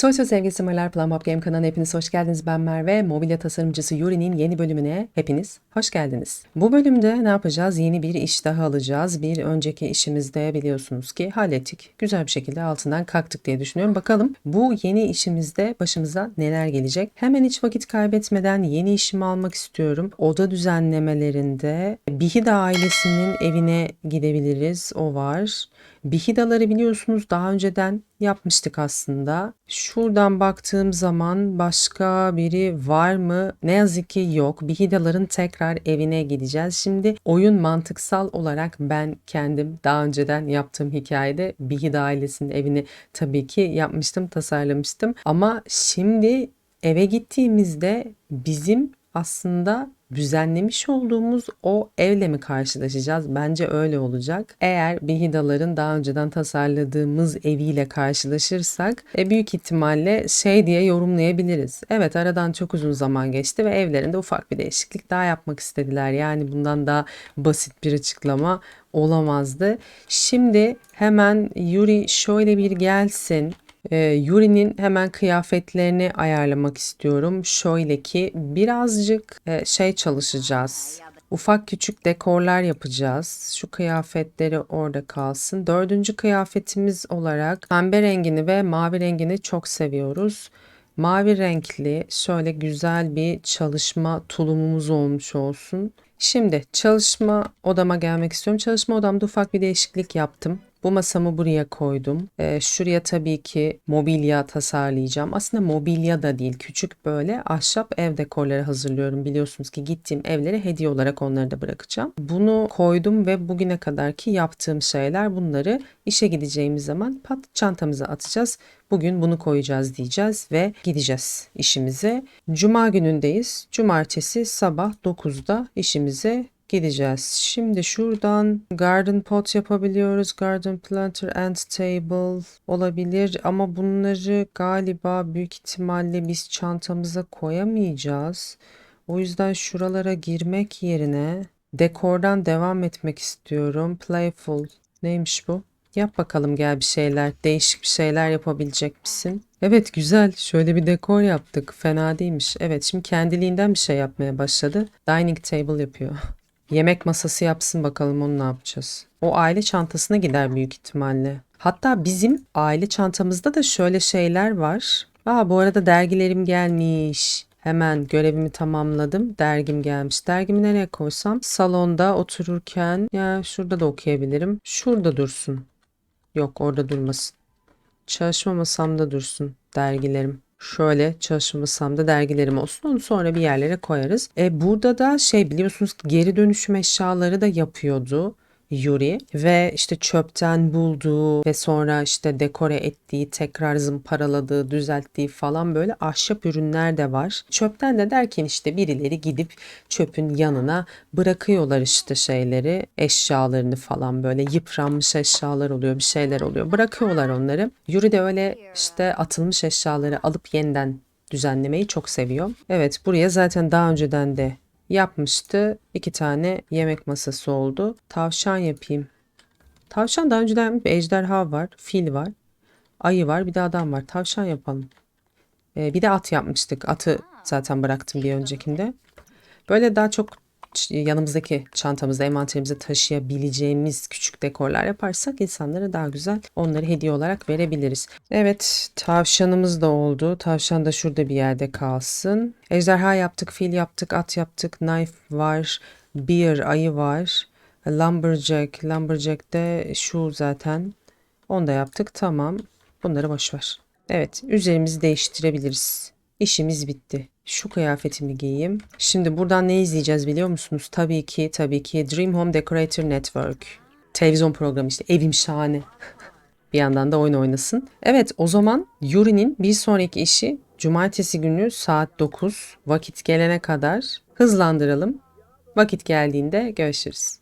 Sosyal sevgili simüler Plan Pop Game kanalına hepiniz hoş geldiniz. Ben Merve. Mobilya tasarımcısı Yuri'nin yeni bölümüne hepiniz hoş geldiniz. Bu bölümde ne yapacağız? Yeni bir iş daha alacağız. Bir önceki işimizde biliyorsunuz ki hallettik. Güzel bir şekilde altından kalktık diye düşünüyorum. Bakalım bu yeni işimizde başımıza neler gelecek? Hemen hiç vakit kaybetmeden yeni işimi almak istiyorum. Oda düzenlemelerinde Bihida ailesinin evine gidebiliriz. O var. Bihidaları biliyorsunuz daha önceden yapmıştık aslında. Şuradan baktığım zaman başka biri var mı? Ne yazık ki yok. Bihidaların tekrar evine gideceğiz. Şimdi oyun mantıksal olarak ben kendim daha önceden yaptığım hikayede Bihida ailesinin evini tabii ki yapmıştım, tasarlamıştım. Ama şimdi eve gittiğimizde bizim aslında düzenlemiş olduğumuz o evle mi karşılaşacağız? Bence öyle olacak. Eğer Bihidaların daha önceden tasarladığımız eviyle karşılaşırsak e, büyük ihtimalle şey diye yorumlayabiliriz. Evet aradan çok uzun zaman geçti ve evlerinde ufak bir değişiklik daha yapmak istediler. Yani bundan daha basit bir açıklama olamazdı. Şimdi hemen Yuri şöyle bir gelsin. E, Yuri'nin hemen kıyafetlerini ayarlamak istiyorum. Şöyle ki birazcık e, şey çalışacağız. Ufak küçük dekorlar yapacağız. Şu kıyafetleri orada kalsın. Dördüncü kıyafetimiz olarak pembe rengini ve mavi rengini çok seviyoruz. Mavi renkli şöyle güzel bir çalışma tulumumuz olmuş olsun. Şimdi çalışma odama gelmek istiyorum. Çalışma odamda ufak bir değişiklik yaptım. Bu masamı buraya koydum. Ee, şuraya tabii ki mobilya tasarlayacağım. Aslında mobilya da değil. Küçük böyle ahşap ev dekorları hazırlıyorum. Biliyorsunuz ki gittiğim evlere hediye olarak onları da bırakacağım. Bunu koydum ve bugüne kadarki yaptığım şeyler bunları işe gideceğimiz zaman pat çantamıza atacağız. Bugün bunu koyacağız diyeceğiz ve gideceğiz işimize. Cuma günündeyiz. Cumartesi sabah 9'da işimize gideceğiz. Şimdi şuradan garden pot yapabiliyoruz. Garden planter and table olabilir ama bunları galiba büyük ihtimalle biz çantamıza koyamayacağız. O yüzden şuralara girmek yerine dekordan devam etmek istiyorum. Playful neymiş bu? Yap bakalım gel bir şeyler. Değişik bir şeyler yapabilecek misin? Evet güzel. Şöyle bir dekor yaptık. Fena değilmiş. Evet şimdi kendiliğinden bir şey yapmaya başladı. Dining table yapıyor. Yemek masası yapsın bakalım onu ne yapacağız. O aile çantasına gider büyük ihtimalle. Hatta bizim aile çantamızda da şöyle şeyler var. Aa bu arada dergilerim gelmiş. Hemen görevimi tamamladım. Dergim gelmiş. Dergimi nereye koysam? Salonda otururken ya şurada da okuyabilirim. Şurada dursun. Yok orada durmasın. Çalışma masamda dursun dergilerim. Şöyle çalışma masamda dergilerim olsun. Onu sonra bir yerlere koyarız. E, burada da şey biliyorsunuz geri dönüşüm eşyaları da yapıyordu. Yuri ve işte çöpten bulduğu ve sonra işte dekore ettiği, tekrar zımparaladığı, düzelttiği falan böyle ahşap ürünler de var. Çöpten de derken işte birileri gidip çöpün yanına bırakıyorlar işte şeyleri, eşyalarını falan böyle yıpranmış eşyalar oluyor, bir şeyler oluyor. Bırakıyorlar onları. Yuri de öyle işte atılmış eşyaları alıp yeniden düzenlemeyi çok seviyor. Evet buraya zaten daha önceden de yapmıştı. İki tane yemek masası oldu. Tavşan yapayım. Tavşan daha önceden bir ejderha var, fil var, ayı var, bir de adam var. Tavşan yapalım. Ee, bir de at yapmıştık. Atı zaten bıraktım bir öncekinde. Böyle daha çok yanımızdaki çantamızda, envanterimize taşıyabileceğimiz küçük dekorlar yaparsak insanlara daha güzel onları hediye olarak verebiliriz. Evet tavşanımız da oldu. Tavşan da şurada bir yerde kalsın. Ejderha yaptık, fil yaptık, at yaptık, knife var, bear, ayı var. Lumberjack, Lumberjack de şu zaten. Onu da yaptık. Tamam. Bunları boş ver. Evet, üzerimizi değiştirebiliriz. İşimiz bitti. Şu kıyafetimi giyeyim. Şimdi buradan ne izleyeceğiz biliyor musunuz? Tabii ki tabii ki Dream Home Decorator Network. Televizyon programı işte. Evim şahane. bir yandan da oyun oynasın. Evet o zaman Yuri'nin bir sonraki işi cumartesi günü saat 9 vakit gelene kadar hızlandıralım. Vakit geldiğinde görüşürüz.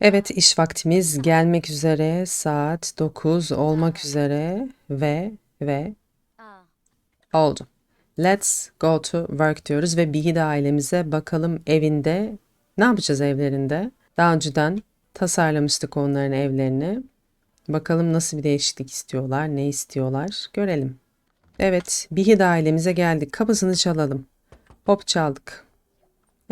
Evet iş vaktimiz gelmek üzere saat 9 olmak üzere ve ve oldu. Let's go to work diyoruz ve Bihida ailemize bakalım evinde ne yapacağız evlerinde? Daha önceden tasarlamıştık onların evlerini. Bakalım nasıl bir değişiklik istiyorlar, ne istiyorlar görelim. Evet, Bihid ailemize geldik. Kapısını çalalım. Hop çaldık.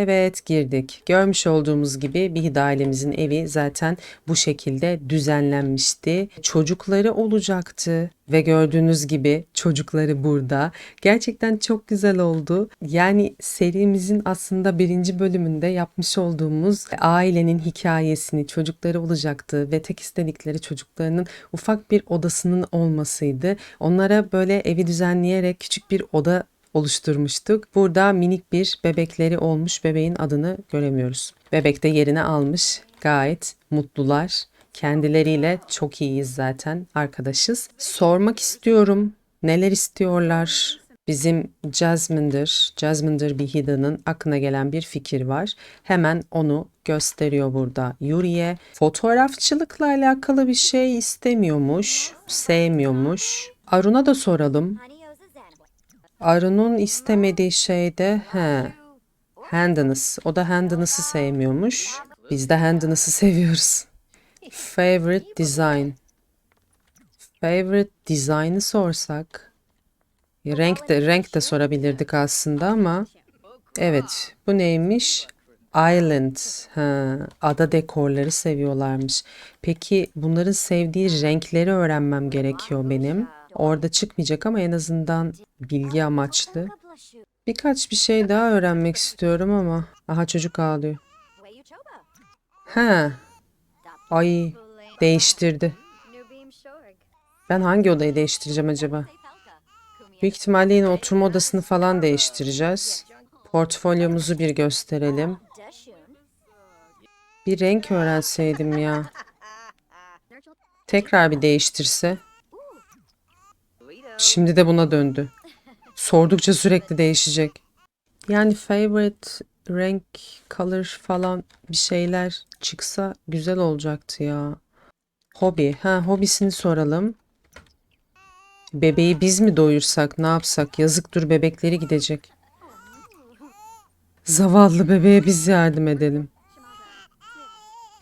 Evet girdik. Görmüş olduğumuz gibi Bihid ailemizin evi zaten bu şekilde düzenlenmişti. Çocukları olacaktı ve gördüğünüz gibi çocukları burada. Gerçekten çok güzel oldu. Yani serimizin aslında birinci bölümünde yapmış olduğumuz ailenin hikayesini çocukları olacaktı ve tek istedikleri çocuklarının ufak bir odasının olmasıydı. Onlara böyle evi düzenleyerek küçük bir oda oluşturmuştuk. Burada minik bir bebekleri olmuş bebeğin adını göremiyoruz. Bebek de yerini almış. Gayet mutlular. Kendileriyle çok iyiyiz zaten. Arkadaşız. Sormak istiyorum. Neler istiyorlar? Bizim Jasmine'dir, Jasmine'dir Bihida'nın aklına gelen bir fikir var. Hemen onu gösteriyor burada Yuri'ye. Fotoğrafçılıkla alakalı bir şey istemiyormuş, sevmiyormuş. Arun'a da soralım. Arun'un istemediği şey de he, Handiness. O da Handiness'ı sevmiyormuş. Biz de Handiness'ı seviyoruz. Favorite design. Favorite design'ı sorsak. Renk de, renk de sorabilirdik aslında ama. Evet, bu neymiş? Island. Ha, ada dekorları seviyorlarmış. Peki bunların sevdiği renkleri öğrenmem gerekiyor benim. Orada çıkmayacak ama en azından bilgi amaçlı. Birkaç bir şey daha öğrenmek istiyorum ama. Aha çocuk ağlıyor. Ha, ay değiştirdi. Ben hangi odayı değiştireceğim acaba? Büyük ihtimalle yine oturma odasını falan değiştireceğiz. Portfolyomuzu bir gösterelim. Bir renk öğrenseydim ya. Tekrar bir değiştirse. Şimdi de buna döndü. Sordukça sürekli değişecek. Yani favorite renk, color falan bir şeyler çıksa güzel olacaktı ya. Hobi. Ha hobisini soralım. Bebeği biz mi doyursak, ne yapsak? Yazıktır bebekleri gidecek. Zavallı bebeğe biz yardım edelim.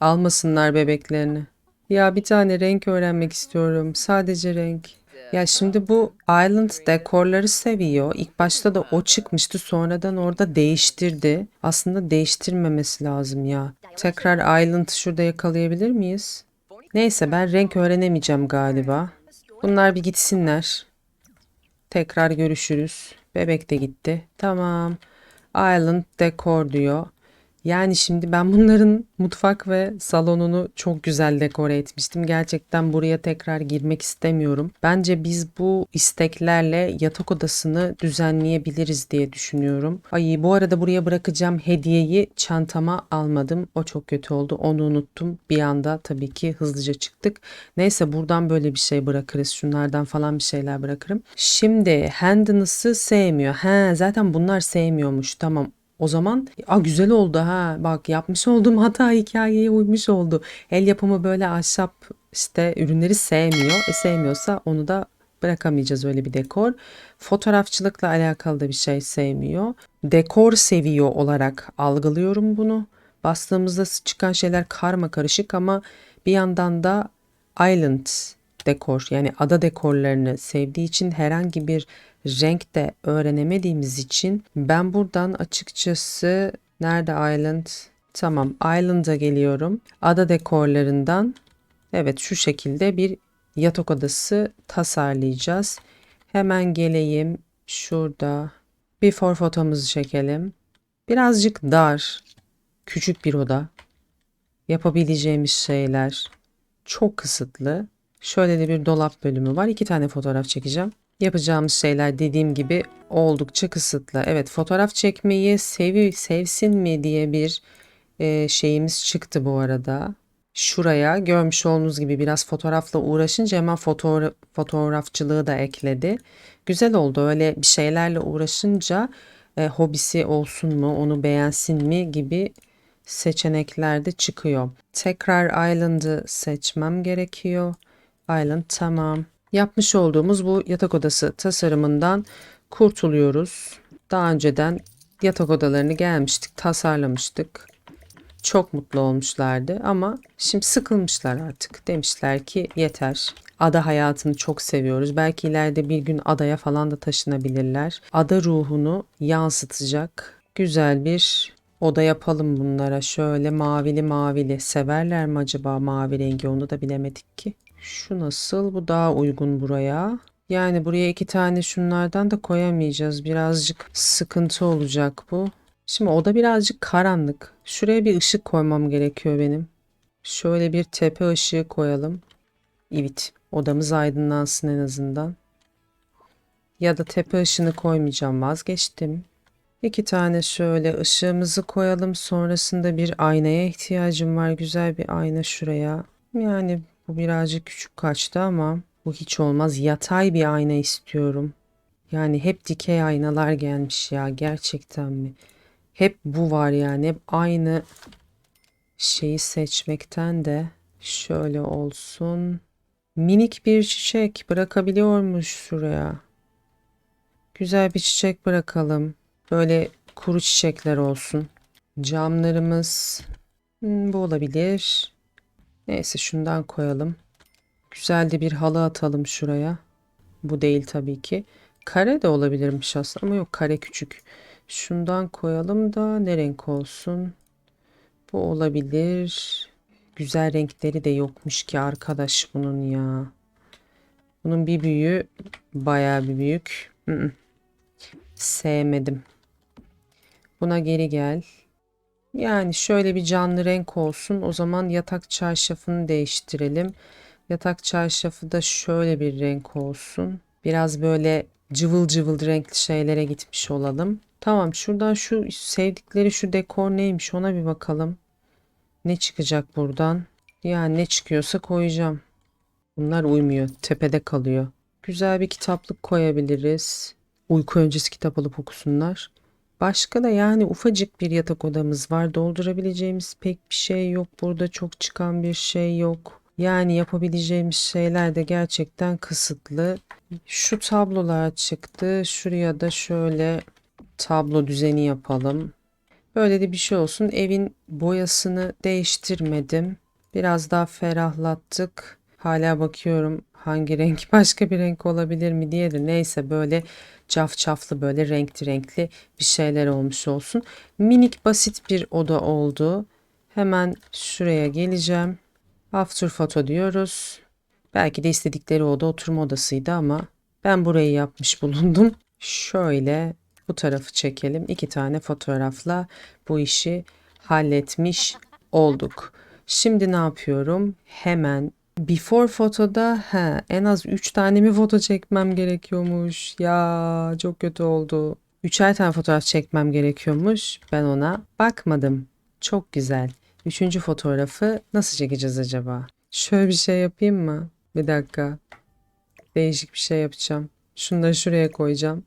Almasınlar bebeklerini. Ya bir tane renk öğrenmek istiyorum. Sadece renk. Ya şimdi bu Island dekorları seviyor. İlk başta da o çıkmıştı. Sonradan orada değiştirdi. Aslında değiştirmemesi lazım ya. Tekrar Island'ı şurada yakalayabilir miyiz? Neyse ben renk öğrenemeyeceğim galiba. Bunlar bir gitsinler. Tekrar görüşürüz. Bebek de gitti. Tamam. Island dekor diyor. Yani şimdi ben bunların mutfak ve salonunu çok güzel dekore etmiştim. Gerçekten buraya tekrar girmek istemiyorum. Bence biz bu isteklerle yatak odasını düzenleyebiliriz diye düşünüyorum. Ay bu arada buraya bırakacağım hediyeyi çantama almadım. O çok kötü oldu. Onu unuttum. Bir anda tabii ki hızlıca çıktık. Neyse buradan böyle bir şey bırakırız. Şunlardan falan bir şeyler bırakırım. Şimdi Handiness'ı sevmiyor. He zaten bunlar sevmiyormuş. Tamam o zaman a güzel oldu ha bak yapmış olduğum hata hikayeye uymuş oldu. El yapımı böyle ahşap işte ürünleri sevmiyor. E sevmiyorsa onu da bırakamayacağız öyle bir dekor. Fotoğrafçılıkla alakalı da bir şey sevmiyor. Dekor seviyor olarak algılıyorum bunu. Bastığımızda çıkan şeyler karma karışık ama bir yandan da island dekor yani ada dekorlarını sevdiği için herhangi bir renk de öğrenemediğimiz için ben buradan açıkçası nerede Island? Tamam Island'a geliyorum. Ada dekorlarından evet şu şekilde bir yatak odası tasarlayacağız. Hemen geleyim şurada before fotomuzu çekelim. Birazcık dar, küçük bir oda. Yapabileceğimiz şeyler çok kısıtlı. Şöyle de bir dolap bölümü var. İki tane fotoğraf çekeceğim. Yapacağımız şeyler dediğim gibi oldukça kısıtlı. Evet fotoğraf çekmeyi sevi, sevsin mi diye bir e, şeyimiz çıktı bu arada. Şuraya görmüş olduğunuz gibi biraz fotoğrafla uğraşınca hemen fotoğraf, fotoğrafçılığı da ekledi. Güzel oldu öyle bir şeylerle uğraşınca e, hobisi olsun mu onu beğensin mi gibi seçenekler de çıkıyor. Tekrar Island'ı seçmem gerekiyor. Island tamam. Yapmış olduğumuz bu yatak odası tasarımından kurtuluyoruz. Daha önceden yatak odalarını gelmiştik, tasarlamıştık. Çok mutlu olmuşlardı ama şimdi sıkılmışlar artık. Demişler ki yeter. Ada hayatını çok seviyoruz. Belki ileride bir gün adaya falan da taşınabilirler. Ada ruhunu yansıtacak güzel bir oda yapalım bunlara. Şöyle mavili mavili. Severler mi acaba mavi rengi onu da bilemedik ki. Şu nasıl? Bu daha uygun buraya. Yani buraya iki tane şunlardan da koyamayacağız. Birazcık sıkıntı olacak bu. Şimdi oda birazcık karanlık. Şuraya bir ışık koymam gerekiyor benim. Şöyle bir tepe ışığı koyalım. Evet, odamız aydınlansın en azından. Ya da tepe ışığını koymayacağım vazgeçtim. İki tane şöyle ışığımızı koyalım. Sonrasında bir aynaya ihtiyacım var. Güzel bir ayna şuraya. Yani bu birazcık küçük kaçtı ama bu hiç olmaz. Yatay bir ayna istiyorum. Yani hep dikey aynalar gelmiş ya gerçekten mi? Hep bu var yani. Hep aynı şeyi seçmekten de şöyle olsun. Minik bir çiçek bırakabiliyormuş şuraya. Güzel bir çiçek bırakalım. Böyle kuru çiçekler olsun. Camlarımız hmm, bu olabilir. Neyse şundan koyalım. Güzel de bir halı atalım şuraya. Bu değil tabii ki. Kare de olabilirmiş aslında ama yok kare küçük. Şundan koyalım da ne renk olsun? Bu olabilir. Güzel renkleri de yokmuş ki arkadaş bunun ya. Bunun bir büyüğü bayağı bir büyük. Sevmedim. Buna geri gel. Yani şöyle bir canlı renk olsun. O zaman yatak çarşafını değiştirelim. Yatak çarşafı da şöyle bir renk olsun. Biraz böyle cıvıl cıvıl renkli şeylere gitmiş olalım. Tamam şuradan şu sevdikleri şu dekor neymiş ona bir bakalım. Ne çıkacak buradan? Yani ne çıkıyorsa koyacağım. Bunlar uymuyor. Tepede kalıyor. Güzel bir kitaplık koyabiliriz. Uyku öncesi kitap alıp okusunlar. Başka da yani ufacık bir yatak odamız var. Doldurabileceğimiz pek bir şey yok. Burada çok çıkan bir şey yok. Yani yapabileceğimiz şeyler de gerçekten kısıtlı. Şu tablolar çıktı. Şuraya da şöyle tablo düzeni yapalım. Böyle de bir şey olsun. Evin boyasını değiştirmedim. Biraz daha ferahlattık. Hala bakıyorum hangi renk başka bir renk olabilir mi diye de neyse böyle cafcaflı böyle renkli renkli bir şeyler olmuş olsun. Minik basit bir oda oldu. Hemen şuraya geleceğim. After photo diyoruz. Belki de istedikleri oda oturma odasıydı ama ben burayı yapmış bulundum. Şöyle bu tarafı çekelim. İki tane fotoğrafla bu işi halletmiş olduk. Şimdi ne yapıyorum? Hemen before fotoda he, en az 3 tane mi foto çekmem gerekiyormuş? Ya çok kötü oldu. Üçer tane fotoğraf çekmem gerekiyormuş. Ben ona bakmadım. Çok güzel. Üçüncü fotoğrafı nasıl çekeceğiz acaba? Şöyle bir şey yapayım mı? Bir dakika. Değişik bir şey yapacağım. Da şuraya koyacağım.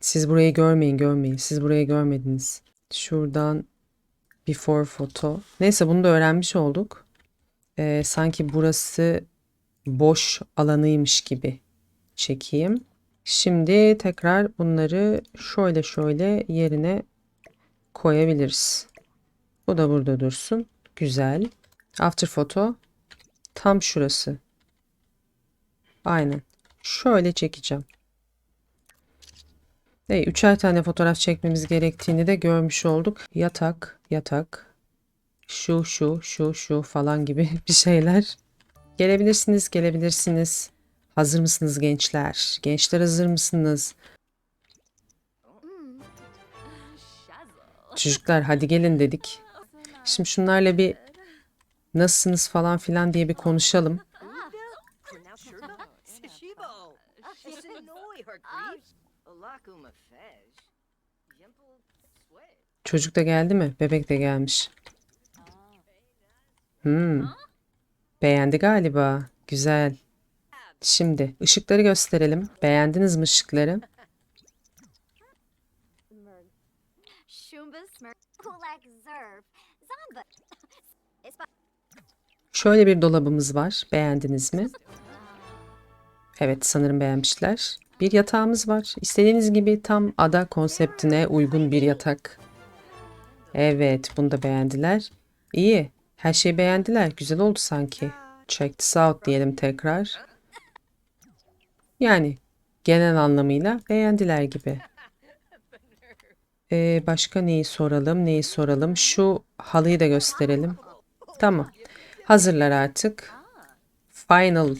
Siz burayı görmeyin görmeyin. Siz burayı görmediniz. Şuradan before photo. Neyse bunu da öğrenmiş olduk. Ee, sanki burası boş alanıymış gibi çekeyim. Şimdi tekrar bunları şöyle şöyle yerine koyabiliriz. Bu da burada dursun. Güzel. After photo tam şurası. Aynen. Şöyle çekeceğim. Evet, üçer tane fotoğraf çekmemiz gerektiğini de görmüş olduk. Yatak, yatak, şu, şu, şu, şu falan gibi bir şeyler. Gelebilirsiniz, gelebilirsiniz. Hazır mısınız gençler? Gençler hazır mısınız? Çocuklar hadi gelin dedik. Şimdi şunlarla bir nasılsınız falan filan diye bir konuşalım. Çocuk da geldi mi? Bebek de gelmiş. Hmm. Beğendi galiba. Güzel. Şimdi ışıkları gösterelim. Beğendiniz mi ışıkları? Şöyle bir dolabımız var. Beğendiniz mi? Evet sanırım beğenmişler. Bir yatağımız var. İstediğiniz gibi tam ada konseptine uygun bir yatak. Evet, bunu da beğendiler. İyi. Her şeyi beğendiler. Güzel oldu sanki. Check this out diyelim tekrar. Yani genel anlamıyla beğendiler gibi. Ee, başka neyi soralım? Neyi soralım? Şu halıyı da gösterelim. Tamam. Hazırlar artık. Final.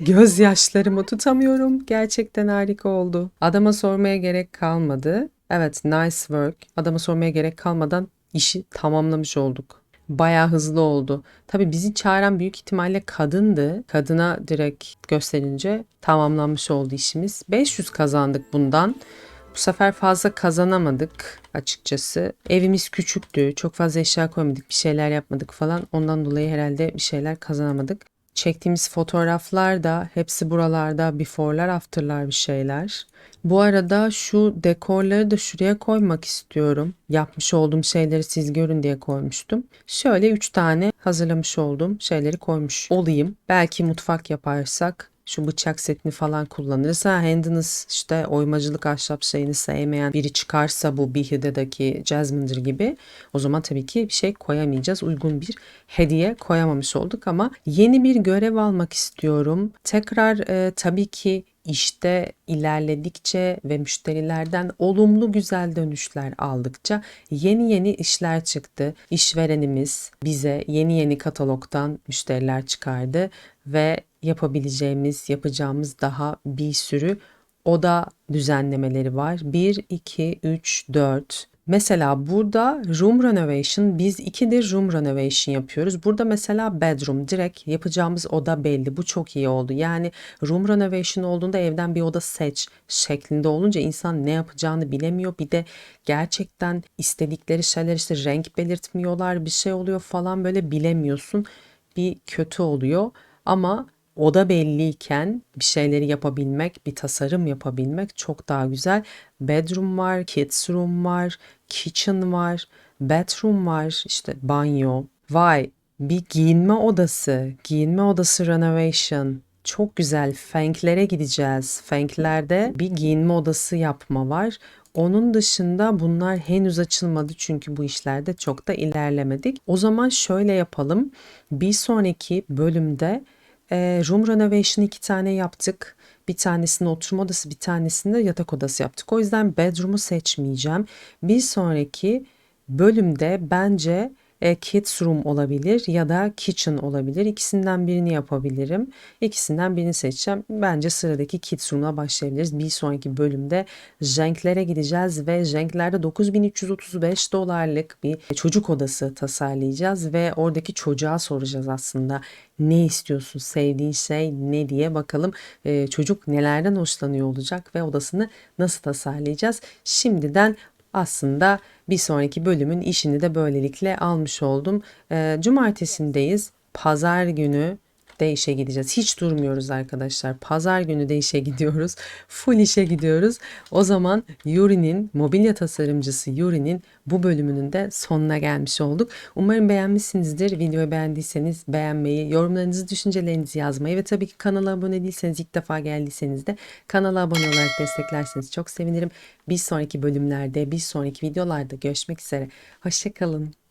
Gözyaşlarımı tutamıyorum. Gerçekten harika oldu. Adama sormaya gerek kalmadı. Evet, nice work. Adama sormaya gerek kalmadan işi tamamlamış olduk. Bayağı hızlı oldu. Tabii bizi çağıran büyük ihtimalle kadındı. Kadına direkt gösterince tamamlanmış oldu işimiz. 500 kazandık bundan. Bu sefer fazla kazanamadık açıkçası. Evimiz küçüktü. Çok fazla eşya koymadık. Bir şeyler yapmadık falan. Ondan dolayı herhalde bir şeyler kazanamadık. Çektiğimiz fotoğraflar da hepsi buralarda before'lar after'lar bir şeyler. Bu arada şu dekorları da şuraya koymak istiyorum. Yapmış olduğum şeyleri siz görün diye koymuştum. Şöyle 3 tane hazırlamış olduğum şeyleri koymuş olayım. Belki mutfak yaparsak şu bıçak setini falan kullanırız. Ha Handiness işte oymacılık ahşap şeyini sevmeyen biri çıkarsa bu Bihida'daki Jasmine'dir gibi o zaman tabii ki bir şey koyamayacağız. Uygun bir hediye koyamamış olduk ama yeni bir görev almak istiyorum. Tekrar e, tabii ki işte ilerledikçe ve müşterilerden olumlu güzel dönüşler aldıkça yeni yeni işler çıktı. İşverenimiz bize yeni yeni katalogdan müşteriler çıkardı ve yapabileceğimiz, yapacağımız daha bir sürü oda düzenlemeleri var. 1, 2, 3, 4. Mesela burada room renovation, biz ikidir room renovation yapıyoruz. Burada mesela bedroom, direkt yapacağımız oda belli. Bu çok iyi oldu. Yani room renovation olduğunda evden bir oda seç şeklinde olunca insan ne yapacağını bilemiyor. Bir de gerçekten istedikleri şeyler işte renk belirtmiyorlar, bir şey oluyor falan böyle bilemiyorsun. Bir kötü oluyor ama oda belliyken bir şeyleri yapabilmek, bir tasarım yapabilmek çok daha güzel. Bedroom var, kids room var, kitchen var, bathroom var, işte banyo. Vay, bir giyinme odası, giyinme odası renovation. Çok güzel. Fenklere gideceğiz. Fenklerde bir giyinme odası yapma var. Onun dışında bunlar henüz açılmadı çünkü bu işlerde çok da ilerlemedik. O zaman şöyle yapalım. Bir sonraki bölümde e, room renovation iki tane yaptık. Bir tanesini oturma odası, bir tanesini de yatak odası yaptık. O yüzden bedroom'u seçmeyeceğim. Bir sonraki bölümde bence e, kids room olabilir ya da kitchen olabilir. İkisinden birini yapabilirim. İkisinden birini seçeceğim. Bence sıradaki kids room'la başlayabiliriz. Bir sonraki bölümde renklere gideceğiz ve renklerde 9335 dolarlık bir çocuk odası tasarlayacağız ve oradaki çocuğa soracağız aslında ne istiyorsun, sevdiğin şey ne diye bakalım e, çocuk nelerden hoşlanıyor olacak ve odasını nasıl tasarlayacağız. Şimdiden aslında bir sonraki bölümün işini de böylelikle almış oldum. E, cumartesindeyiz. Pazar günü de işe gideceğiz. Hiç durmuyoruz arkadaşlar. Pazar günü de işe gidiyoruz. Full işe gidiyoruz. O zaman Yuri'nin, mobilya tasarımcısı Yuri'nin bu bölümünün de sonuna gelmiş olduk. Umarım beğenmişsinizdir. Videoyu beğendiyseniz beğenmeyi, yorumlarınızı, düşüncelerinizi yazmayı ve tabii ki kanala abone değilseniz ilk defa geldiyseniz de kanala abone olarak desteklerseniz çok sevinirim. Bir sonraki bölümlerde, bir sonraki videolarda görüşmek üzere. Hoşçakalın.